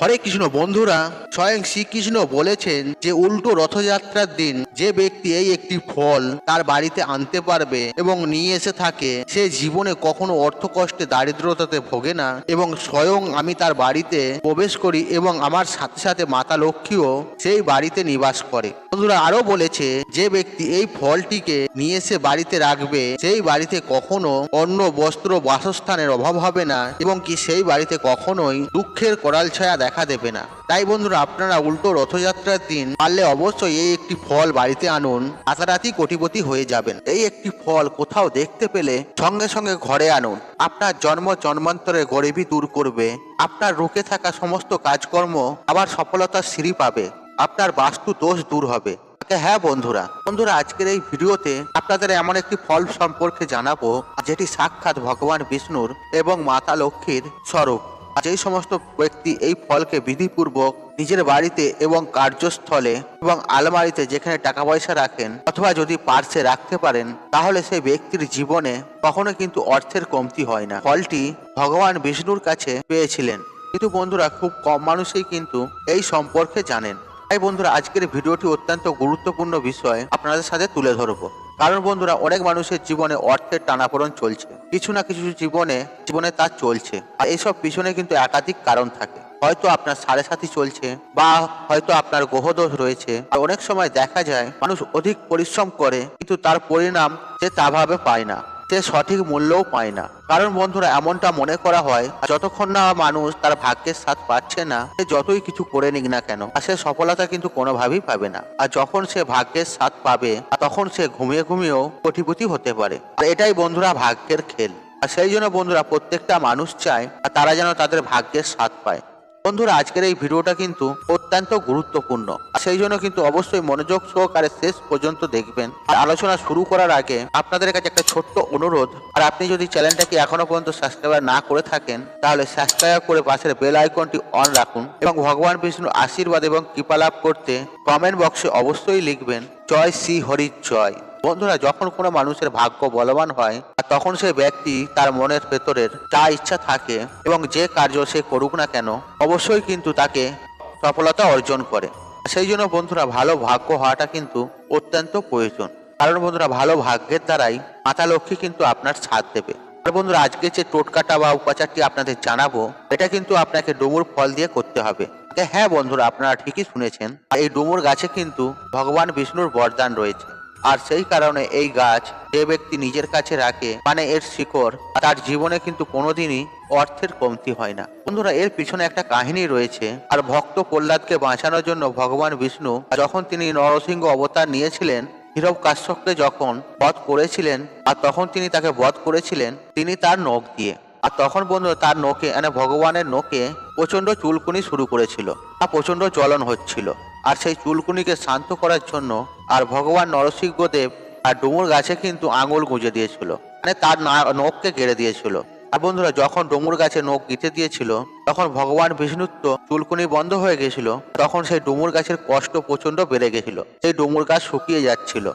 হরে কৃষ্ণ বন্ধুরা, স্বয়ং শ্রীকৃষ্ণ বলেছেন যে উল্টো রথযাত্রার দিন যে ব্যক্তি এই একটি ফল তার বাড়িতে আনতে পারবে এবং নিয়ে এসে থাকে, সে জীবনে কখনো অর্থ কষ্টে দারিদ্রতাতে ভোগে না এবং স্বয়ং আমি তার বাড়িতে প্রবেশ করি এবং আমার সাথে সাথে মাতা লক্ষ্মীও সেই বাড়িতে নিবাস করে। বন্ধুরা আরও বলেছে, যে ব্যক্তি এই ফলটিকে নিয়ে এসে বাড়িতে রাখবে, সেই বাড়িতে কখনো অন্য বস্ত্র, বাসস্থানের অভাব হবে না এবং কি সেই বাড়িতে কখনোই দুঃখের করাল ছায়া দেখা দেবে না। তাই বন্ধুরা, আপনারা উল্টো রথযাত্রার দিন পারলে অবশ্যই এই একটি ফল বাড়িতে আনুন। রাতারাতি কোটিপতি হয়ে যাবেন। এই একটি ফল কোথাও দেখতে পেলে সঙ্গে সঙ্গে ঘরে আনুন। আপনার জন্ম জন্মান্তরে গরিবি দূর করবে। আপনার রুখে থাকা সমস্ত কাজকর্ম আবার সফলতার সিঁড়ি পাবে। আপনার বাস্তু দোষ দূর হবে। হ্যাঁ বন্ধুরা। বন্ধুরা, আজকের এই ভিডিওতে আপনাদের এমন একটি ফল সম্পর্কে জানাব, যেটি সাক্ষাৎ ভগবান বিষ্ণুর এবং মাতা লক্ষ্মীর স্বরূপ। যেই সমস্ত ব্যক্তি এই ফলকে বিধিপূর্বক নিজের বাড়িতে এবং কার্যস্থলে এবং আলমারিতে যেখানে টাকা পয়সা রাখেন অথবা যদি পার্সে রাখতে পারেন, তাহলে সেই ব্যক্তির জীবনে কখনো কিন্তু অর্থের কমতি হয় না। ফলটি ভগবান বিষ্ণুর কাছে পেয়েছিলেন। কিন্তু বন্ধুরা, খুব কম মানুষই কিন্তু এই সম্পর্কে জানেন। তাই বন্ধুরা, আজকের ভিডিওটি অত্যন্ত গুরুত্বপূর্ণ বিষয় আপনাদের সাথে তুলে ধরবো। কারণ বন্ধুরা, অনেক মানুষের জীবনে অর্থের টানাপোড়ন চলছে। কিছু না কিছু জীবনে জীবনে তা চলছে। আর এসব পিছনে কিন্তু একাধিক কারণ থাকে। হয়তো আপনার সাড়ে সাথী চলছে, বা হয়তো আপনার গ্রহদোষ রয়েছে। আর অনেক সময় দেখা যায়, মানুষ অধিক পরিশ্রম করে, কিন্তু তার পরিণাম সে তাভাবে পায় না। সে সঠিক মূল্যও পায় না। কারণ বন্ধুরা, এমনটা মনে করা হয়, যতক্ষণ না মানুষ তার ভাগ্যের স্বাদ পাচ্ছে না, সে যতই কিছু করে নিক না কেন, আর সে সফলতা কিন্তু কোনোভাবেই পাবে না। আর যখন সে ভাগ্যের স্বাদ পাবে, তখন সে ঘুমিয়ে ঘুমিয়েও কোটিপতি হতে পারে। আর এটাই বন্ধুরা ভাগ্যের খেল। আর সেই জন্য বন্ধুরা, প্রত্যেকটা মানুষ চায়, আর তারা যেন তাদের ভাগ্যের স্বাদ পায়। বন্ধুরা, আজকের এই ভিডিওটা কিন্তু অত্যন্ত গুরুত্বপূর্ণ। আর সেই জন্য কিন্তু অবশ্যই মনোযোগ সহকারে শেষ পর্যন্ত দেখবেন। আর আলোচনা শুরু করার আগে আপনাদের কাছে একটা ছোট্ট অনুরোধ, আর আপনি যদি চ্যানেলটাকে এখনও পর্যন্ত সাবস্ক্রাইব না করে থাকেন, তাহলে সাবস্ক্রাইব করে পাশের বেল আইকনটি অন রাখুন এবং ভগবান বিষ্ণুর আশীর্বাদ এবং কৃপা লাভ করতে কমেন্ট বক্সে অবশ্যই লিখবেন, জয় শ্রী হরি জয়। বন্ধুরা, যখন কোনো মানুষের ভাগ্য বলবান হয় তখন সেই ব্যক্তি তার মনের ভেতরের যা ইচ্ছা থাকে এবং যে কার্য সে করুক না কেন, অবশ্যই কিন্তু তাকে সফলতা অর্জন করে। সেই জন্য বন্ধুরা, ভালো ভাগ্য হওয়াটা কিন্তু অত্যন্ত প্রয়োজন। কারণ বন্ধুরা, ভালো ভাগ্যের দ্বারাই মাতা লক্ষ্মী কিন্তু আপনার সাথ দেবে। আর বন্ধুরা, আজকে যে টোটকাটা বা উপাচারটি আপনাদের জানাব, এটা কিন্তু আপনাকে ডুমুর ফল দিয়ে করতে হবে। হ্যাঁ বন্ধুরা, আপনারা ঠিকই শুনেছেন। এই ডুমুর গাছে কিন্তু ভগবান বিষ্ণুর বরদান রয়েছে। আর সেই কারণে এই গাছ যে ব্যক্তি নিজের কাছে রাখে মানে এর শিকড়, তার জীবনে কিন্তু কোনোদিনই অর্থের কমতি হয় না। বন্ধুরা, এর পিছনে একটা কাহিনী রয়েছে। আর ভক্ত প্রহ্লাদকে বাঁচানোর জন্য ভগবান বিষ্ণু যখন তিনি নরসিংহ অবতার নিয়েছিলেন, হীরব কাশ্যপকে যখন বধ করেছিলেন, আর তখন তিনি তাকে বধ করেছিলেন, তিনি তার নখ দিয়ে। আর তখন বন্ধু তার নোকে মানে ভগবানের নোকে প্রচণ্ড চুলকুনি শুরু করেছিল। আর প্রচণ্ড জ্বলন হচ্ছিল। আর সেই চুলকুনিকে শান্ত করার জন্য আর ভগবান নরসিংহদেব আর ডুমুর গাছে কিন্তু আঙুল গুঁজে দিয়েছিল। মানে তার নখকে কেড়ে দিয়েছিল। আর বন্ধুরা, যখন ডুমুর গাছে নখ গিতে দিয়েছিল, তখন ভগবান বিষ্ণুর তো চুলকুনি বন্ধ হয়ে গেছিল, তখন সেই ডুমুর গাছের কষ্ট প্রচণ্ড বেড়ে গেছিল। সেই ডুমুর গাছ শুকিয়ে যাচ্ছিল।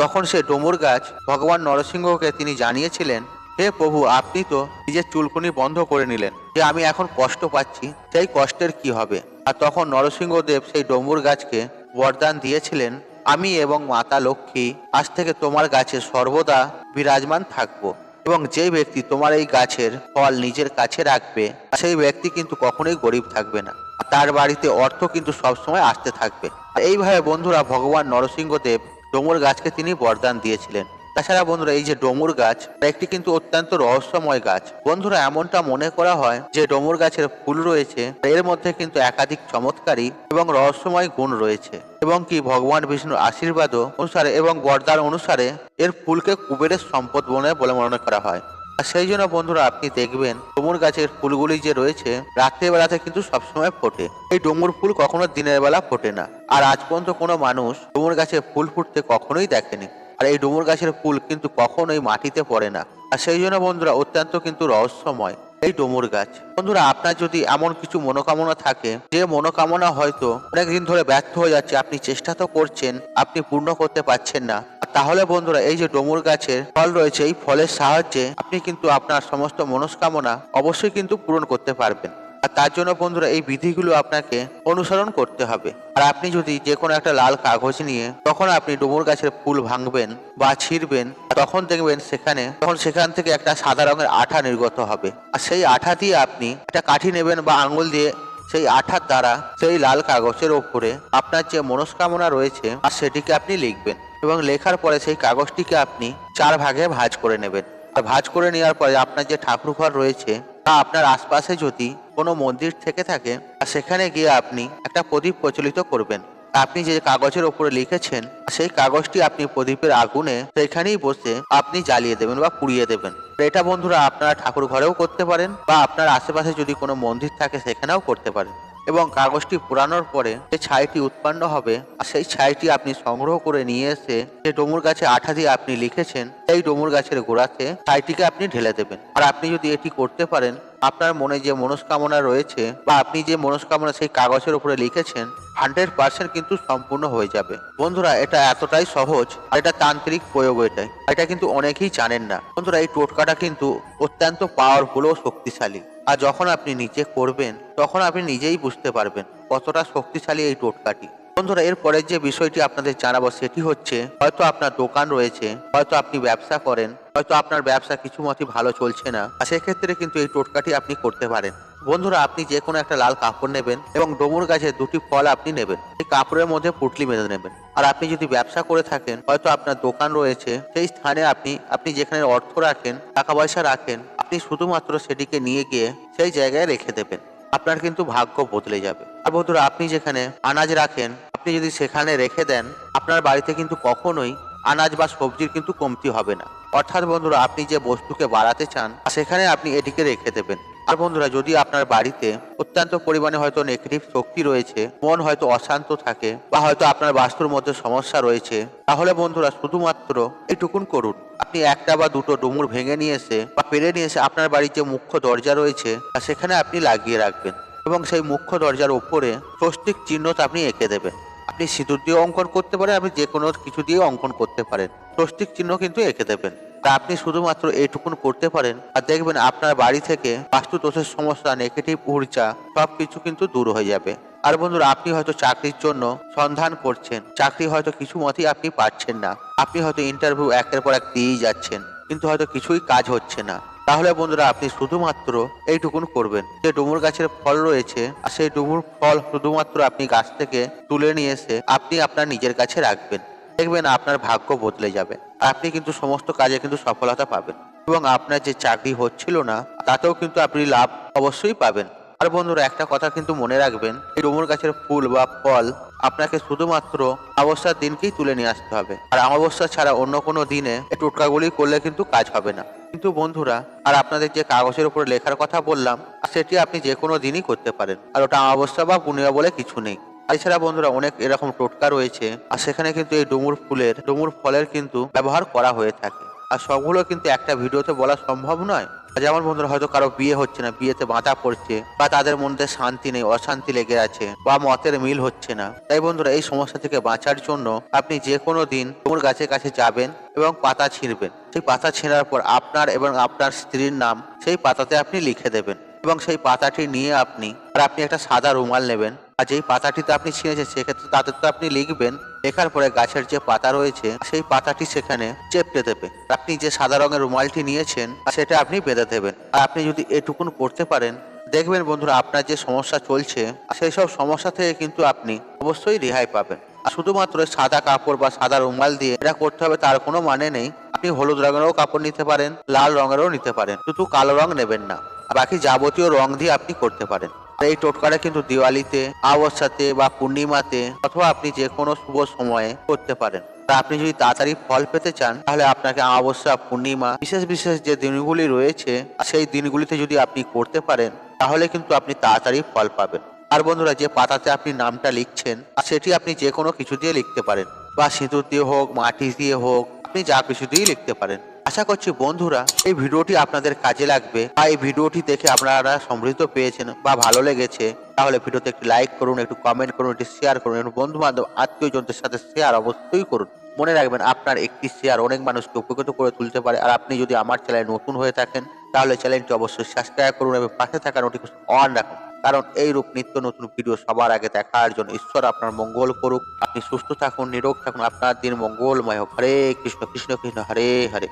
তখন সে ডুমুর গাছ ভগবান নরসিংহকে তিনি জানিয়েছিলেন, হে প্রভু, আপনি তো নিজের চুলকুনি বন্ধ করে নিলেন। যে আমি এখন কষ্ট পাচ্ছি, সেই কষ্টের কি হবে? আর তখন নরসিংহদেব সেই ডমুর গাছকে বরদান দিয়েছিলেন, আমি এবং মাতা লক্ষ্মী, আজ থেকে তোমার গাছে সর্বদা বিরাজমান থাকব এবং যে ব্যক্তি তোমার এই গাছের ফল নিজের কাছে রাখবে, সেই ব্যক্তি কিন্তু কখনোই গরিব থাকবে না। তার বাড়িতে অর্থ কিন্তু সবসময় আসতে থাকবে। এইভাবে বন্ধুরা ভগবান নরসিংহদেব ডমুর গাছকে তিনি বরদান দিয়েছিলেন। তাছাড়া বন্ধুরা, এই যে ডমুর গাছ একটি কিন্তু অত্যন্ত রহস্যময় গাছ। বন্ধুরা, এমনটা মনে করা হয় যে ডমুর গাছের ফুল রয়েছে এর মধ্যে কিন্তু একাধিক চমৎকারী এবং রহস্যময় গুণ রয়েছে। এবং কি, ভগবান বিষ্ণুর আশীর্বাদ অনুসারে এবং বরদান অনুসারে এর ফুলকে কুবেরের সম্পদ বনে বলে মনে করা হয়। আর সেই জন্য বন্ধুরা, আপনি দেখবেন ডুমুর গাছের ফুলগুলি যে রয়েছে রাত্রের বেলাতে কিন্তু সবসময় ফোটে। এই ডুমুর ফুল কখনো দিনের বেলা ফোটে না। আর আজ পর্যন্ত কোনো মানুষ ডুমুর গাছে ফুল ফুটতে কখনোই দেখেনি। আর এই ডুমুর গাছের ফুল কিন্তু কখনোই মাটিতে পড়ে না। আর সেই জন্য বন্ধুরা, অত্যন্ত কিন্তু রহস্যময় এই ডুমুর গাছ। বন্ধুরা, আপনার যদি এমন কিছু মনোকামনা থাকে, যে মনোকামনা হয়তো অনেকদিন ধরে ব্যর্থ হয়ে যাচ্ছে, আপনি চেষ্টা তো করছেন, আপনি পূর্ণ করতে পারছেন না। তাহলে বন্ধুরা, এই যে ডমুর গাছের ফল রয়েছে, এই ফলের সাহায্যে আপনি কিন্তু আপনার সমস্ত মনস্কামনা অবশ্যই কিন্তু পূরণ করতে পারবেন। আর তার জন্য বন্ধুরা এই বিধিগুলো আপনাকে অনুসরণ করতে হবে। আর আপনি যদি যে কোনো একটা লাল কাগজ নিয়ে তখন আপনি ডুমুর গাছের ফুল ভাঙবেন বা ছিঁড়বেন তখন দেখবেন সেখানে, তখন সেখান থেকে একটা সাদা রঙের আঠা নির্গত হবে। আর সেই আঠা দিয়ে আপনি একটা কাঠি নেবেন বা আঙুল দিয়ে সেই আঠার দ্বারা সেই লাল কাগজের ওপরে আপনার যে মনস্কামনা রয়েছে, আর সেটিকে আপনি লিখবেন এবং লেখার পরে সেই কাগজটিকে আপনি চার ভাগে ভাঁজ করে নেবেন। ভাঁজ করে নেওয়ার পরে আপনার যে ঠাকুর ঘর রয়েছে, তা আপনার আশপাশে যদি কোনো মন্দির থেকে থাকে সেখানে গিয়ে আপনি একটা প্রদীপ প্রচলিত করবেন। আপনি যে কাগজের ওপরে লিখেছেন, সেই কাগজটি আপনি প্রদীপের আগুনে সেখানেই বসে আপনি জ্বালিয়ে দেবেন বা পুড়িয়ে দেবেন। এটা বন্ধুরা আপনারা ঠাকুর ঘরেও করতে পারেন বা আপনার আশেপাশে যদি কোনো মন্দির থাকে, সেখানেও করতে পারেন। এবং কাগজটি পুরানোর পরে যে ছাইটি উৎপন্ন হবে, আর সেই ছাইটি আপনি সংগ্রহ করে নিয়ে এসে যে ডমুর গাছে আঠা দিয়ে আপনি লিখেছেন, সেই ডমুর গাছের গোড়াতে ছাইটিকে আপনি ঢেলে দেবেন। আর আপনি যদি এটি করতে পারেন, আপনার মনে যে মনস্কামনা রয়েছে বা আপনি যে মনস্কামনা সেই কাগজের উপরে লিখেছেন, হান্ড্রেড পার্সেন্ট কিন্তু সম্পূর্ণ হয়ে যাবে। বন্ধুরা, এটা এতটাই সহজ, আর এটা তান্ত্রিক প্রয়োগ এটাই। এটা কিন্তু অনেকেই জানেন না। বন্ধুরা, এই টোটকাটা কিন্তু অত্যন্ত পাওয়ারফুল ও শক্তিশালী। আর যখন আপনি নিজে করবেন তখন আপনি নিজেই বুঝতে পারবেন কতটা শক্তিশালী এই টোটকাটি। বন্ধুরা, এর পরের যে বিষয়টি আপনাদের জানাব সেটি হচ্ছে, হয়তো আপনার দোকান রয়েছে, হয়তো আপনি ব্যবসা করেন, হয়তো আপনার ব্যবসা কিছু মতে ভালো চলছে না, আর সেক্ষেত্রে কিন্তু এই টোটকাটি আপনি করতে পারেন। বন্ধুরা, আপনি যে কোনো একটা লাল কাপড় নেবেন এবং ডমুর গাছের দুটি ফল আপনি নেবেন এই কাপড়ের মধ্যে পুটলি বেঁধে নেবেন। আর আপনি যদি ব্যবসা করে থাকেন, হয়তো আপনার দোকান রয়েছে, সেই স্থানে আপনি আপনি যেখানে অর্থ রাখেন, টাকা পয়সা রাখেন আপনি শুধুমাত্র সেটিকে নিয়ে গিয়ে সেই জায়গায় রেখে দেবেন। আপনার কিন্তু ভাগ্য বদলে যাবে। আর বন্ধুরা, আপনি যেখানে আনাজ রাখেন, আপনি যদি সেখানে রেখে দেন, আপনার বাড়িতে কিন্তু কখনোই আনাজ বা সবজির কিন্তু কমতি হবে না। অর্থাৎ বন্ধুরা, আপনি যে বস্তুকে বাড়াতে চান, সেখানে আপনি এটিকে রেখে দেবেন। আর বন্ধুরা, যদি আপনার বাড়িতে অত্যন্ত পরিমাণে হয়তো নেগেটিভ শক্তি রয়েছে, মন হয়তো অশান্ত থাকে, বা হয়তো আপনার বাস্তুর মধ্যে সমস্যা রয়েছে, তাহলে বন্ধুরা শুধুমাত্র এইটুকুন করুন। আপনি একটা বা দুটো ডুমুর ভেঙে নিয়ে এসে বা পেরে নিয়ে এসে আপনার বাড়ির যে মুখ্য দরজা রয়েছে সেখানে আপনি লাগিয়ে রাখবেন এবং সেই মুখ্য দরজার ওপরে স্বস্তিক চিহ্নটা আপনি এঁকে দেবেন। আপনি সিঁদুর দিয়ে অঙ্কন করতে পারেন, আপনি যে কোনো কিছু দিয়ে অঙ্কন করতে পারেন। স্বস্তিক চিহ্ন কিন্তু এঁকে দেবেন। তা আপনি শুধুমাত্র এইটুকুন করতে পারেন আর দেখবেন আপনার বাড়ি থেকে বাস্তু দোষের সমস্যা নেগেটিভ ঊর্জা সব কিছু কিন্তু দূর হয়ে যাবে। আর বন্ধুরা, আপনি হয়তো চাকরির জন্য সন্ধান করছেন। চাকরি হয়তো কিছু মতেই আপনি পাচ্ছেন না। আপনি হয়তো ইন্টারভিউ একের পর এক দিয়েই যাচ্ছেন, কিন্তু হয়তো কিছুই কাজ হচ্ছে না। তাহলে বন্ধুরা, আপনি শুধুমাত্র এইটুকুন করবেন। যে ডুমুর গাছের ফল রয়েছে, আর সেই ডুমুর ফল শুধুমাত্র আপনি গাছ থেকে তুলে নিয়ে এসে আপনি আপনার নিজের কাছে রাখবেন। দেখবেন আপনার ভাগ্য বদলে যাবে। আপনি কিন্তু সমস্ত কাজে কিন্তু সফলতা পাবেন। এবং আপনার যে চাকরি হচ্ছিল না, তাতেও কিন্তু আপনি লাভ অবশ্যই পাবেন। আর বন্ধুরা, একটা কথা কিন্তু মনে রাখবেন, এই ডুমুর গাছের ফুল বা ফল আপনাকে শুধুমাত্র অমাবস্যার দিনকেই তুলে নিয়ে আসতে হবে। আর অমাবস্যা ছাড়া অন্য কোনো দিনে টোটকাগুলি করলে কিন্তু কাজ হবে না। কিন্তু বন্ধুরা, আর আপনাদের যে কাগজের উপরে লেখার কথা বললাম, সেটি আপনি যে কোনো দিনই করতে পারেন। আর ওটা অমাবস্যা বা পূর্ণিমা বলে কিছু নেই। এছাড়া বন্ধুরা অনেক এরকম টোটকা রয়েছে, আর সেখানে কিন্তু এই ডুমুর ফুলের, ডুমুর ফলের কিন্তু ব্যবহার করা হয়ে থাকে। আর সবগুলো কিন্তু একটা ভিডিওতে বলা সম্ভব নয়। যেমন বন্ধুরা হয়তো কারও বিয়ে হচ্ছে না, বিয়েতে বাঁধা পড়ছে, বা তাদের মধ্যে শান্তি নেই, অশান্তি লেগে আছে, বা মতের মিল হচ্ছে না। তাই বন্ধুরা এই সমস্যা থেকে বাঁচার জন্য আপনি যে কোনো দিন ডুমুর গাছের কাছে যাবেন এবং পাতা ছিঁড়বেন। সেই পাতা ছেঁড়ার পর আপনার এবং আপনার স্ত্রীর নাম সেই পাতাতে আপনি লিখে দেবেন। এবং সেই পাতাটি নিয়ে আপনি আর আপনি একটা সাদা রুমাল নেবেন। আর যেই পাতাটিতে আপনি ছিঁড়েছেন, সেক্ষেত্রে তাতে তো আপনি লিখবেন, লেখার পরে গাছের যে পাতা রয়েছে, সেই পাতাটি সেখানে চেপটে দেবে। আপনি যে সাদা রঙের রুমালটি নিয়েছেন, সেটা আপনি বেঁধে দেবেন। আর আপনি যদি এটুকুন করতে পারেন, দেখবেন বন্ধুরা, আপনার যে সমস্যা চলছে, সেই সব সমস্যা থেকে কিন্তু আপনি অবশ্যই রেহাই পাবেন। আর শুধুমাত্র সাদা কাপড় বা সাদা রুমাল দিয়ে এটা করতে হবে, তার কোনো মানে নেই। আপনি হলুদ রঙেরও কাপড় নিতে পারেন, লাল রঙেরও নিতে পারেন। শুধু কালো রং নেবেন না বাকি যাবতীয় রং দিয়ে আপনি করতে পারেন। এই টোটকাটা কিন্তু দিওয়ালিতে অমাবস্যাতে বা পূর্ণিমাতে অথবা আপনি যে কোনো শুভ সময়ে করতে পারেন। আপনি যদি তাড়াতাড়ি ফল পেতে চান, তাহলে আপনাকে অমাবস্যা পূর্ণিমা, বিশেষ বিশেষ যে দিনগুলি রয়েছে, সেই দিনগুলিতে যদি আপনি করতে পারেন, তাহলে কিন্তু আপনি তাড়াতাড়ি ফল পাবেন। আর বন্ধুরা, যে পাতাতে আপনি নামটা লিখছেন, সেটি আপনি যে কোনো কিছু দিয়ে লিখতে পারেন। বা সিঁদুর দিয়ে হোক, মাটি দিয়ে হোক, আপনি যা কিছু দিয়েই লিখতে পারেন। আশা করছি বন্ধুরা এই ভিডিওটি আপনাদের কাজে লাগবে আর এই ভিডিওটি দেখে আপনারা সমৃদ্ধ পেয়েছেন বা ভালো লেগেছে, তাহলে ভিডিওতে একটি লাইক করুন, একটু কমেন্ট করুন, একটু শেয়ার করুন একটু বন্ধু বান্ধব আত্মীয় জনদের সাথে শেয়ার অবশ্যই করুন। মনে রাখবেন আপনার একটি শেয়ার অনেক মানুষকে উপকৃত করে তুলতে পারে, আর আপনি যদি আমার চ্যানেলে নতুন হয়ে থাকেন, তাহলে চ্যানেলটি অবশ্যই সাবস্ক্রাইব করুন এবং পাশে থাকা নোটিফিকেশন অন রাখুন। কারণ এই রূপ নিত্য নতুন ভিডিও সবার আগে দেখার জন্য ঈশ্বর আপনার মঙ্গল করুক। আপনি সুস্থ থাকুন, নিরোগ থাকুন, আপনার দিন মঙ্গলময় হোক। হরে কৃষ্ণ কৃষ্ণ কৃষ্ণ, হরে হরে।